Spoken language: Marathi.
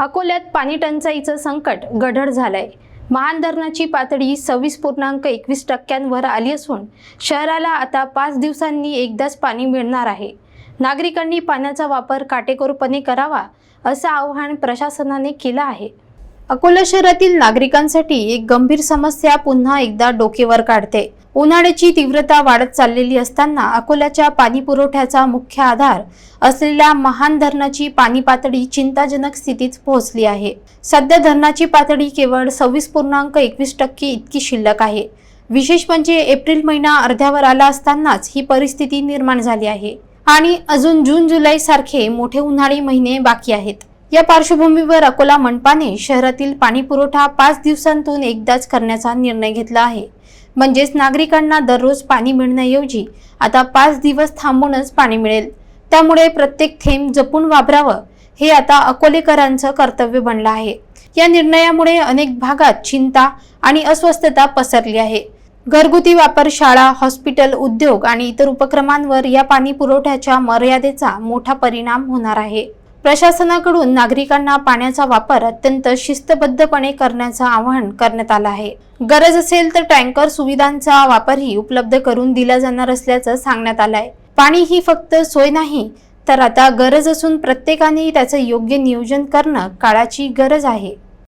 अकोल्यात पाणी टंचाईचं संकट गढळ झालंय. महान धरणाची पातळी सव्वीस पूर्णांक एकवीस टक्क्यांवर आली असून शहराला आता पाच दिवसांनी एकदाच पाणी मिळणार आहे. नागरिकांनी पाण्याचा वापर काटेकोरपणे करावा असं आवाहन प्रशासनाने केलं आहे. अकोला शहरातील नागरिकांसाठी एक गंभीर समस्या पुन्हा एकदा डोकेवर काढते. उन्हाळ्याची तीव्रता वाढत चाललेली असताना अकोल्याच्या पाणी पुरवठ्याचा मुख्य आधार असलेल्या महान धरणाची पाणी पातळी चिंताजनक स्थितीत पोहोचली आहे. सध्या धरणाची पातळी केवळ सव्वीस पूर्णांक एकवीस टक्के इतकी शिल्लक आहे. विशेष म्हणजे एप्रिल महिना अर्ध्यावर आला असतानाच ही परिस्थिती निर्माण झाली आहे. आणि अजून जून जुलै सारखे मोठे उन्हाळी महिने बाकी आहेत. या पार्श्वभूमीवर अकोला मनपाने शहरातील पाणी पुरवठा पाच दिवसांतून एकदाच करण्याचा निर्णय घेतला आहे. म्हणजेच नागरिकांना दररोज पाणी मिळण्याऐवजी आता पाच दिवस थांबूनच पाणी मिळेल. त्यामुळे प्रत्येक थेंब जपून वापरावं हे आता अकोलेकरांचं कर्तव्य बनलं आहे. या निर्णयामुळे अनेक भागात चिंता आणि अस्वस्थता पसरली आहे. घरगुती वापर शाळा हॉस्पिटल उद्योग आणि इतर उपक्रमांवर या पाणी पुरवठ्याच्या मर्यादेचा मोठा परिणाम होणार आहे. प्रशासनाकडून नागरिकांना पाण्याचा वापर अत्यंत शिस्तबद्धपणे करण्याचं आवाहन करण्यात आलं आहे. गरज असेल तर टँकर सुविधांचा वापरही उपलब्ध करून दिला जाणार असल्याचं सांगण्यात आलं आहे पाणी ही फक्त सोय नाही तर आता गरज असून प्रत्येकाने त्याचं योग्य नियोजन करणं काळाची गरज आहे.